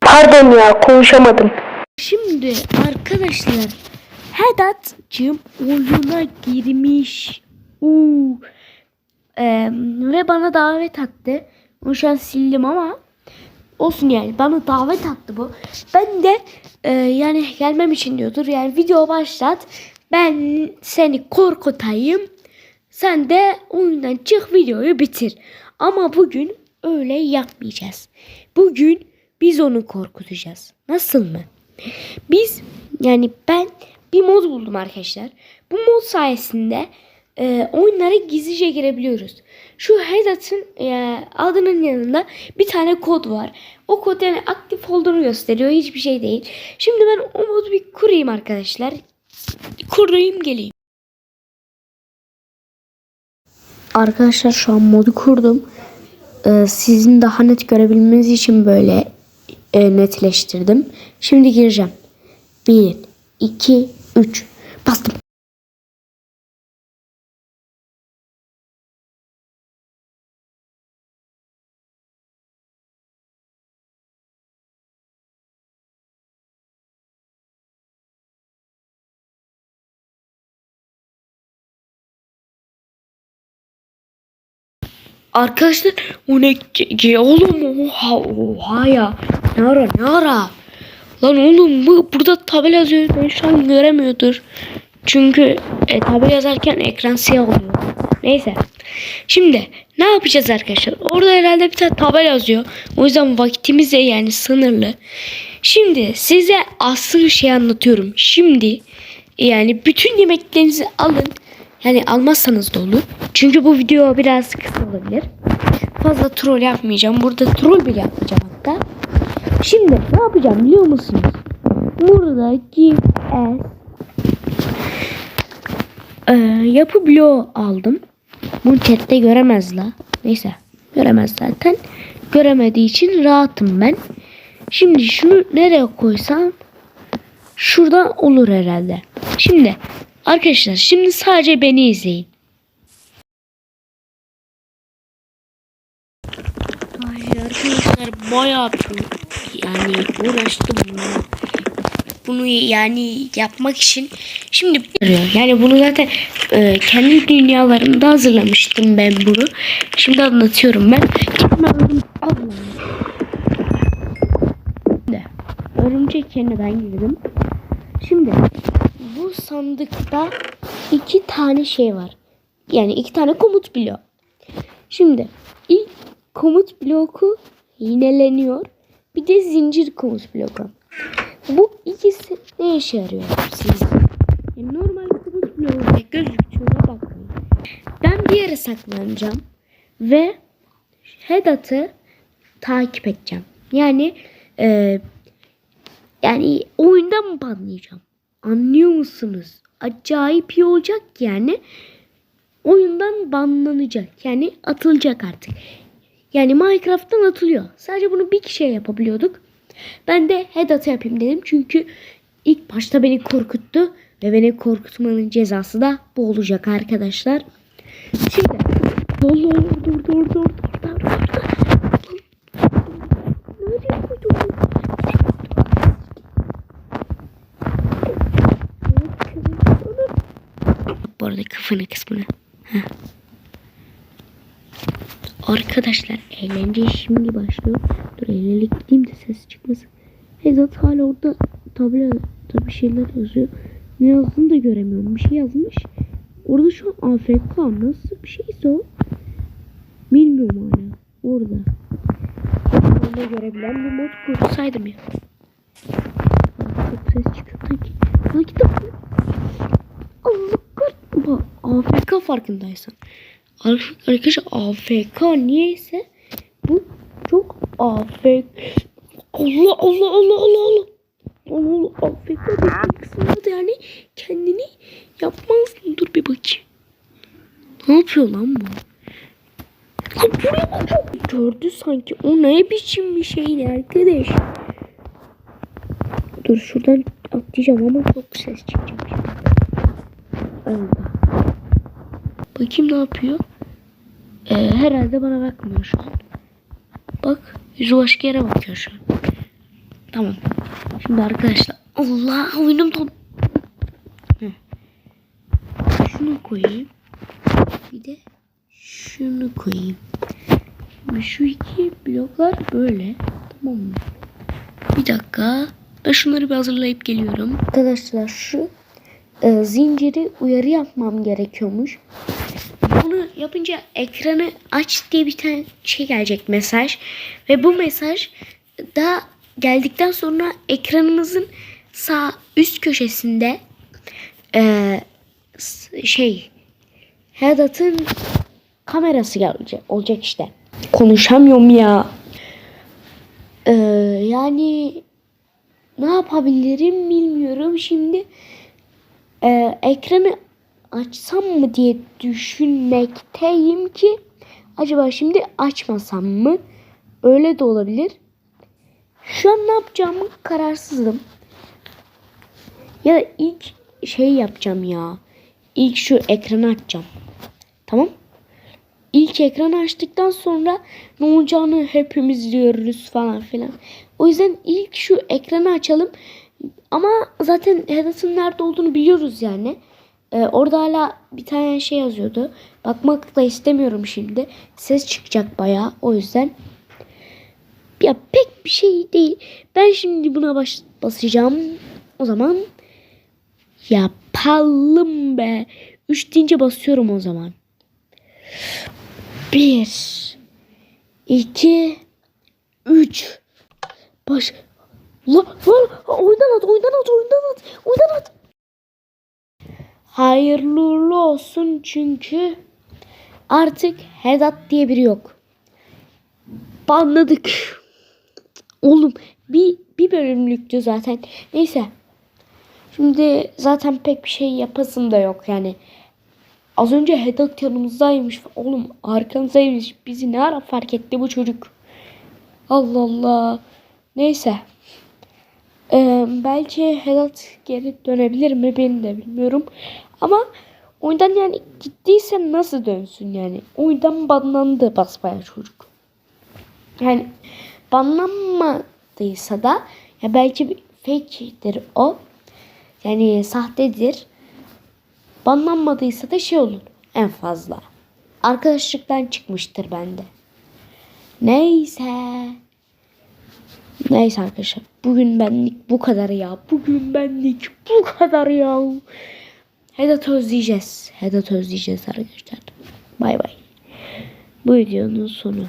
Pardon ya konuşamadım. Şimdi arkadaşlar Hedat'cığım oyuna girmiş. Uuu. Ee, ve bana davet attı. Onu şu an sildim ama olsun yani bana davet attı bu. Ben de e, yani gelmem için diyordur. Yani video başlat. Ben seni korkutayım. Sen de oyundan çık videoyu bitir. Ama bugün öyle yapmayacağız. Bugün biz onu korkutacağız. Nasıl mı? Biz yani ben bir mod buldum arkadaşlar. Bu mod sayesinde e, oyunlara gizlice girebiliyoruz. Şu Hedat'ın e, adının yanında bir tane kod var. O kod yani aktif olduğunu gösteriyor. Hiçbir şey değil. Şimdi ben o modu bir kurayım arkadaşlar. Kurayım geleyim. Arkadaşlar şu an modu kurdum. Ee, sizin daha net görebilmeniz için böyle e, netleştirdim. Şimdi gireceğim. 1, 2, 3. Bastım. Arkadaşlar o ne ki oğlum? Oha oha ya. Ne ara ne ara? Lan oğlum bu burada tabela yazıyor. Ben şu an göremiyordur. Çünkü e, tabela yazarken ekran siyah oluyor. Neyse. Şimdi ne yapacağız arkadaşlar? Orada herhalde bir tane tabela yazıyor. O yüzden vaktimiz de yani sınırlı. Şimdi size asıl şey anlatıyorum. Şimdi yani bütün yemeklerinizi alın yani almazsanız da olur. Çünkü bu video biraz kısa olabilir. Fazla troll yapmayacağım. Burada troll bile yapmayacağım hatta. Şimdi ne yapacağım biliyor musunuz? Burada as ee, yapı bloğu aldım. Bunu chatte göremez la. Neyse göremez zaten. Göremediği için rahatım ben. Şimdi şunu nereye koysam şurada olur herhalde. Şimdi Arkadaşlar şimdi sadece beni izleyin. Ay arkadaşlar bayağı yani uğraştım bunu. Bunu yani yapmak için şimdi yani bunu zaten e, kendi dünyalarımda hazırlamıştım ben bunu. Şimdi anlatıyorum ben. Allah'ım. Şimdi örümcek yeniden girdim. Sandıkta iki tane şey var. Yani iki tane komut bloğu. Şimdi ilk komut bloku yineleniyor. Bir de zincir komut bloku. Bu ikisi ne işe yarıyor sizce? Yani normal komut bloğu gözüktüğüne bakmayın. Ben bir yere saklanacağım ve Hedat'ı takip edeceğim. Yani e, yani oyundan banlayacağım. Anlıyor musunuz? Acayip iyi olacak yani. Oyundan banlanacak. Yani atılacak artık. Yani Minecraft'tan atılıyor. Sadece bunu bir kişiye yapabiliyorduk. Ben de head atı yapayım dedim. Çünkü ilk başta beni korkuttu. Ve beni korkutmanın cezası da bu olacak arkadaşlar. Şimdi. Dur dur dur dur. Kafanı kısmını. Heh. Arkadaşlar eğlence şimdi başlıyor. Dur eğlenerek gideyim de ses çıkmasın. Ezat hala orada tabela tabi şeyler yazıyor. Ne yazdığını da göremiyorum. Bir şey yazmış. Orada şu an AFK nasıl bir şeyse o. Bilmiyorum hala. Orada. Orada görebilen bir mod kursaydım ya. Çok ses çıkıyor sanki. Sanki de Allah. AFK farkındaysan. Arkadaşlar AFK niyeyse bu çok AFK. Allah Allah Allah Allah Allah. Allah AFK kısımda da yani kendini yapmazsın. Dur bir bakayım. Ne yapıyor lan bu? Lan buraya bakıyor. Gördü sanki. O ne biçim bir şeydi arkadaş. Dur şuradan atlayacağım ama çok ses çıkacak. Allah. Bakayım ne yapıyor. Ee, herhalde bana bakmıyor şu an. Bak Yüzü başka yere bakıyor şu an. Tamam. Şimdi arkadaşlar. Allah oyunum. Hı. Şunu koyayım. Bir de şunu koyayım. Şimdi şu iki bloklar böyle. Tamam mı? Bir dakika. Ben şunları bir hazırlayıp geliyorum. Arkadaşlar şu e, zinciri uyarı yapmam gerekiyormuş. Bunu yapınca ekranı aç diye bir tane şey gelecek mesaj. Ve bu mesaj da geldikten sonra ekranımızın sağ üst köşesinde e, şey Hedat'ın kamerası gelecek olacak işte. Konuşamıyorum ya. Ee, yani ne yapabilirim bilmiyorum. Şimdi e, ekranı açsam mı diye düşünmekteyim ki acaba şimdi açmasam mı? Öyle de olabilir. Şu an ne yapacağımı kararsızım. Ya da ilk şey yapacağım ya. İlk şu ekranı açacağım. Tamam. İlk ekranı açtıktan sonra ne olacağını hepimiz diyoruz falan filan. O yüzden ilk şu ekranı açalım. Ama zaten Hedat'ın nerede olduğunu biliyoruz yani. Ee, orada hala bir tane şey yazıyordu. Bakmak da istemiyorum şimdi. Ses çıkacak bayağı. O yüzden ya pek bir şey değil. Ben şimdi buna baş basacağım. O zaman yapalım be. Üç deyince basıyorum o zaman. Bir, iki, üç. Baş. La, la, oyundan at, oyundan at, oyundan at, oyundan at. Hayırlı olsun çünkü artık Hedat diye biri yok. Banladık. Oğlum bir, bir bölümlüktü zaten. Neyse. Şimdi zaten pek bir şey yapasım da yok yani. Az önce Hedat yanımızdaymış. Oğlum arkamızdaymış. Bizi ne ara fark etti bu çocuk? Allah Allah. Neyse. Ee, belki Hedat geri dönebilir mi ben de bilmiyorum. Ama oyundan yani gittiyse nasıl dönsün yani? Oyundan banlandı basbaya çocuk. Yani banlanmadıysa da ya belki fake'dir o. Yani sahtedir. Banlanmadıysa da şey olur en fazla. Arkadaşlıktan çıkmıştır bende. Neyse. Neyse arkadaşlar. Bugün benlik bu kadar ya. Bugün benlik bu kadar ya. Hedat özleyeceğiz. Hedat özleyeceğiz arkadaşlar. Bay bay. Bu videonun sonu.